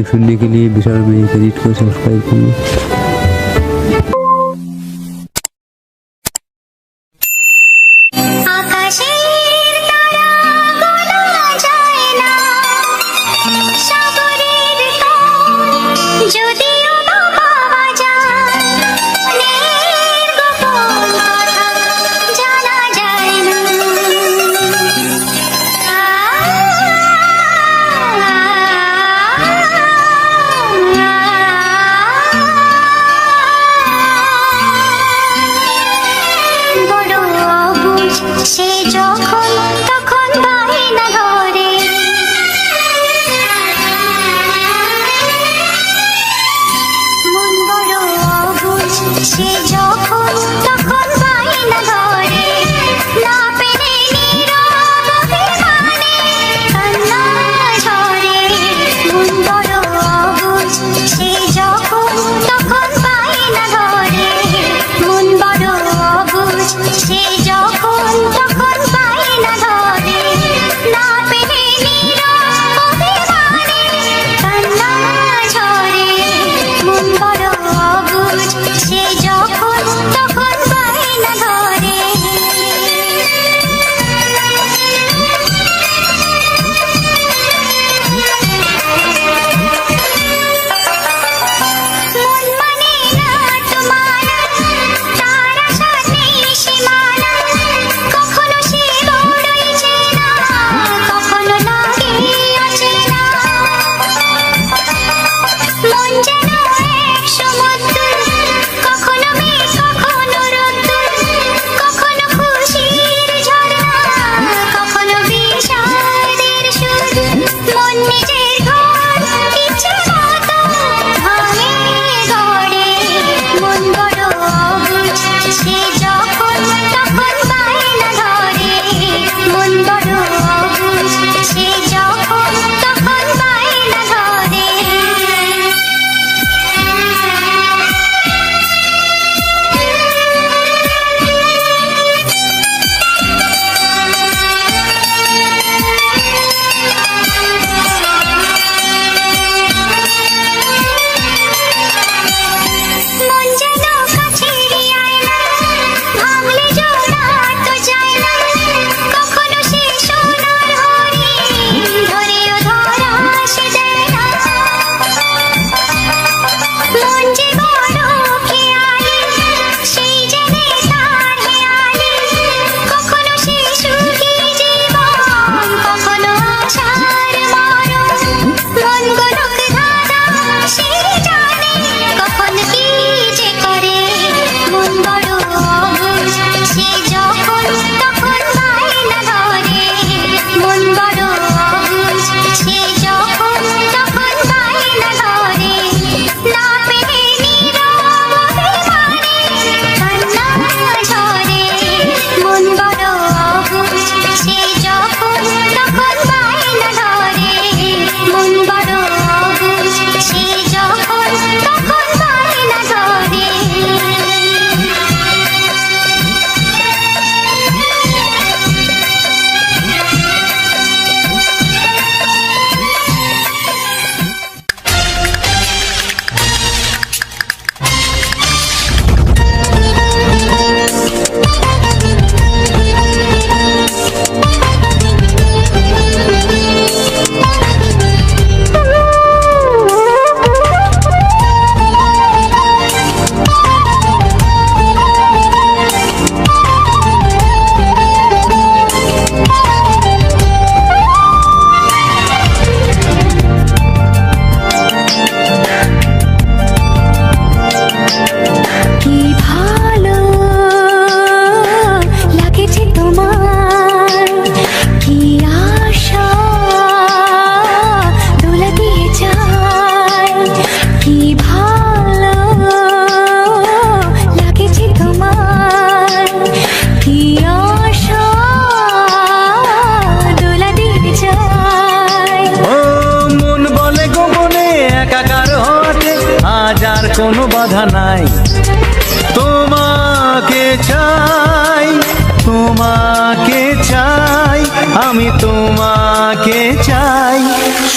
Video सुनने के लिए विशाल मेरे चैनल को सब्सक्राइब करें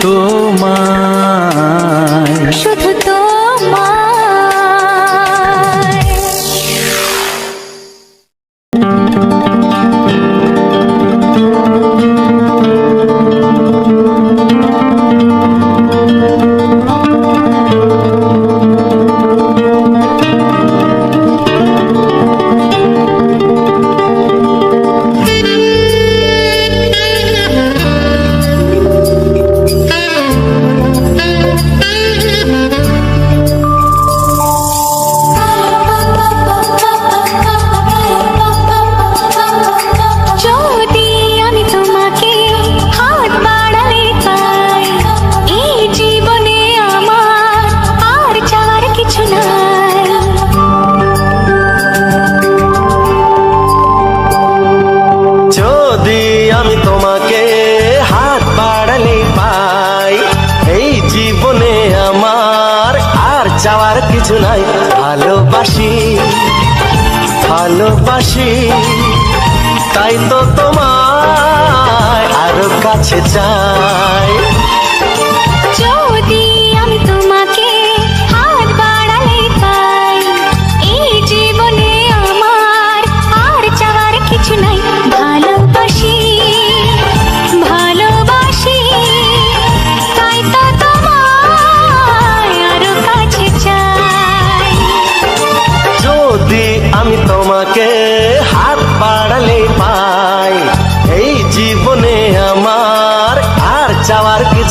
তোমায়। শুধু চাওয়ার কিছু নাই। ভালোবাসি ভালোবাসি তাই তো তোমার আরও কাছে চাই।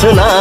রচনা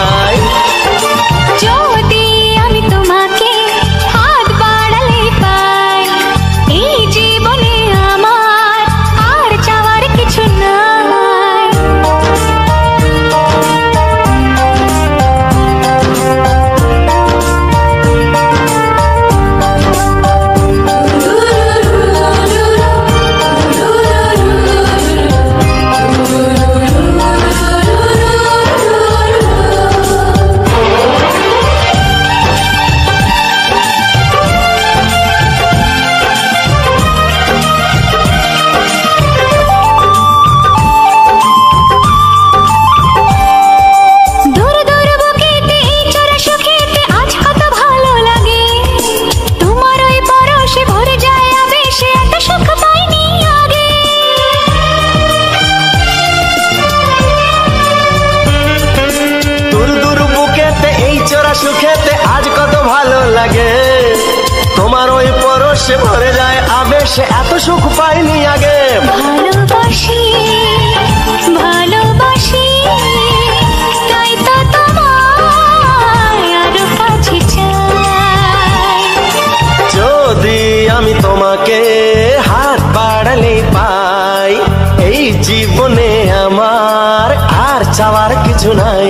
ভালোবাসে ভরে যায় আবেশে এত সুখ পাইনি আগে। ভালোবাসি ভালোবাসি যদি আমি তোমাকে হাত পাই এই জীবনে আমার আর চাওয়ার কিছু নাই।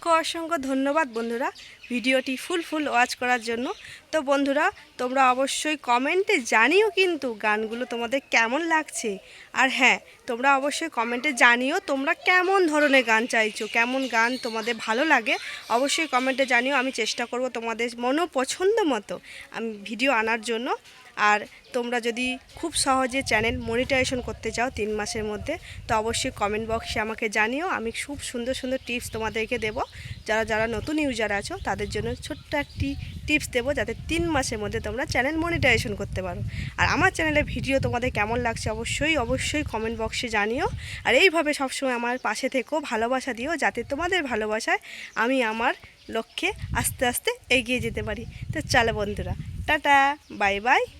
অসংখ্য অসংখ্য ধন্যবাদ বন্ধুরা ভিডিওটি ফুল ফুল ওয়াচ করার জন্য। তো বন্ধুরা, তোমরা অবশ্যই কমেন্টে জানিও কিন্তু গানগুলো তোমাদের কেমন লাগছে। আর হ্যাঁ তোমরা অবশ্যই কমেন্টে জানিও তোমরা কেমন ধরনের গান চাইছো, কেমন গান তোমাদের ভালো লাগে। অবশ্যই কমেন্টে জানিও, আমি চেষ্টা করব তোমাদের মনো পছন্দ মতো আমি ভিডিও আনার জন্য। আর তোমরা যদি খুব সহজে চ্যানেল মনিটাইজেশন করতে চাও তিন মাসের মধ্যে, তো অবশ্যই কমেন্ট বক্সে আমাকে জানিও, আমি খুব সুন্দর সুন্দর টিপস তোমাদেরকে দেব। যারা যারা নতুন ইউজার আছো, তাদের জন্য ছোট্ট একটি টিপস দেবো, যাতে তিন মাসের মধ্যে তোমরা চ্যানেল মনিটাইজেশন করতে পারো। আর আমার চ্যানেলের ভিডিও তোমাদের কেমন লাগছে অবশ্যই অবশ্যই কমেন্ট বক্সে জানিও। আর এইভাবে সবসময় আমার পাশে থেকেও ভালোবাসা দিও, যাতে তোমাদের ভালোবাসায় আমি আমার লক্ষ্যে আস্তে আস্তে এগিয়ে যেতে পারি। তো চলো বন্ধুরা, টাটা, বাই বাই।